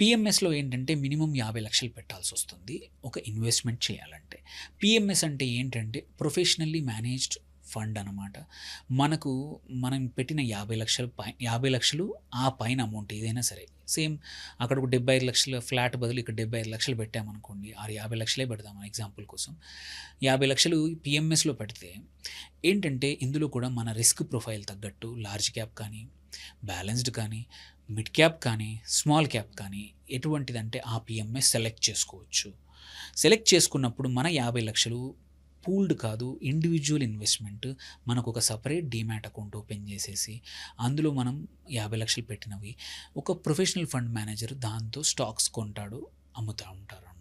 పిఎంఎస్లో ఏంటంటే మినిమం యాభై లక్షలు పెట్టాల్సి వస్తుంది ఒక ఇన్వెస్ట్మెంట్ చేయాలంటే. పిఎంఎస్ అంటే ఏంటంటే ప్రొఫెషనల్లీ మేనేజ్డ్ ఫండ్ అనమాట మనకు మనం పెట్టిన యాభై లక్షలు పై యాభై లక్షలు ఆ పైన అమౌంట్ ఏదైనా సరే సేమ్ అక్కడ ఒక డెబ్బై ఐదు లక్షల ఫ్లాట్ బదులు ఇక్కడ డెబ్బై ఐదు లక్షలు పెట్టామనుకోండి ఆరు యాభై లక్షలే పెడదాం ఎగ్జాంపుల్ కోసం. యాభై లక్షలు పిఎంఎస్లో పెడితే ఏంటంటే ఇందులో కూడా మన రిస్క్ ప్రొఫైల్ తగ్గట్టు లార్జ్ క్యాప్ కానీ బ్యాలెన్స్డ్ కానీ మిడ్ క్యాప్ కానీ స్మాల్ క్యాప్ కానీ ఎటువంటిదంటే ఆ పిఎంఎస్ సెలెక్ట్ చేసుకోవచ్చు. సెలెక్ట్ చేసుకున్నప్పుడు మన యాభై లక్షలు పూల్డ్ కాదు ఇండివిజువల్ ఇన్వెస్ట్మెంట్ మనకు ఒక సపరేట్ డీమ్యాట్ అకౌంట్ ఓపెన్ చేసేసి అందులో మనం యాభై లక్షలు పెట్టినవి. ఒక ప్రొఫెషనల్ ఫండ్ మేనేజర్ దాంతో స్టాక్స్ కొంటాడు అమ్ముతూ ఉంటారు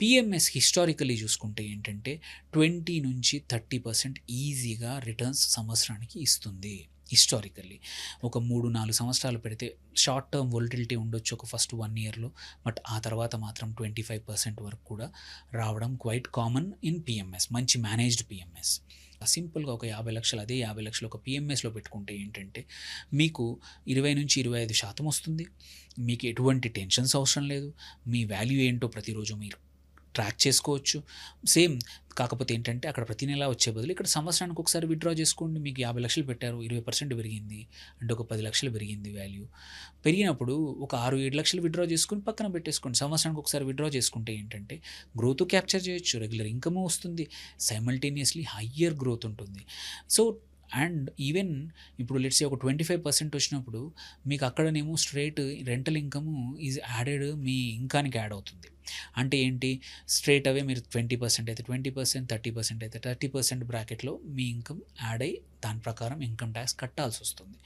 పిఎంఎస్ హిస్టారికలీ చూసుకుంటే ఏంటంటే ట్వంటీ నుంచి థర్టీ పర్సెంట్ ఈజీగా రిటర్న్స్ సంవత్సరానికి ఇస్తుంది హిస్టారికల్లీ ఒక మూడు నాలుగు సంవత్సరాలు పెడితే షార్ట్ టర్మ్ వొలిటిలిటీ ఉండొచ్చు ఒక ఫస్ట్ వన్ ఇయర్లో బట్ ఆ తర్వాత మాత్రం ట్వంటీ ఫైవ్ పర్సెంట్ వరకు కూడా రావడం క్వైట్ కామన్ ఇన్ పిఎంఎస్ మంచి మేనేజ్డ్ పిఎంఎస్ సింపుల్గా ఒక యాభై లక్షలు అదే యాభై లక్షలు ఒక పిఎంఎస్లో పెట్టుకుంటే ఏంటంటే మీకు ఇరవై నుంచి ఇరవై ఐదు శాతం వస్తుంది. మీకు ఎటువంటి టెన్షన్స్ అవసరం లేదు. మీ వాల్యూ ఏంటో ప్రతిరోజు మీరు ట్రాక్ చేసుకోవచ్చు. సేమ్ కాకపోతే ఏంటంటే అక్కడ ప్రతి నెల వచ్చే బదులు ఇక్కడ సంవత్సరానికి ఒకసారి విత్డ్రా చేసుకోండి. మీకు యాభై లక్షలు పెట్టారు ఇరవై పర్సెంట్ పెరిగింది అంటే ఒక పది లక్షలు పెరిగింది వాల్యూ పెరిగినప్పుడు ఒక ఆరు ఏడు లక్షలు విత్డ్రా చేసుకుని పక్కన పెట్టేసుకోండి. సంవత్సరానికి ఒకసారి విత్డ్రా చేసుకుంటే ఏంటంటే గ్రోత్ క్యాప్చర్ చేయొచ్చు రెగ్యులర్ ఇన్కమ్ వస్తుంది సైమల్టేనియస్లీ హయ్యర్ గ్రోత్ ఉంటుంది. సో అండ్ ఈవెన్ ఇప్పుడు లెట్స్ ఒక ట్వంటీ ఫైవ్ పర్సెంట్ వచ్చినప్పుడు మీకు అక్కడనేమో straight rental income is added మీ ఇంకానికి యాడ్ అవుతుంది. అంటే ఏంటి? స్ట్రేట్ అవే మీరు ట్వంటీ పర్సెంట్ అయితే ట్వంటీ పర్సెంట్ థర్టీ పర్సెంట్ అయితే థర్టీ పర్సెంట్ బ్రాకెట్లో మీ ఇన్కమ్ యాడ్ అయ్యి దాని ప్రకారం ఇన్కమ్ ట్యాక్స్ కట్టాల్సి వస్తుంది.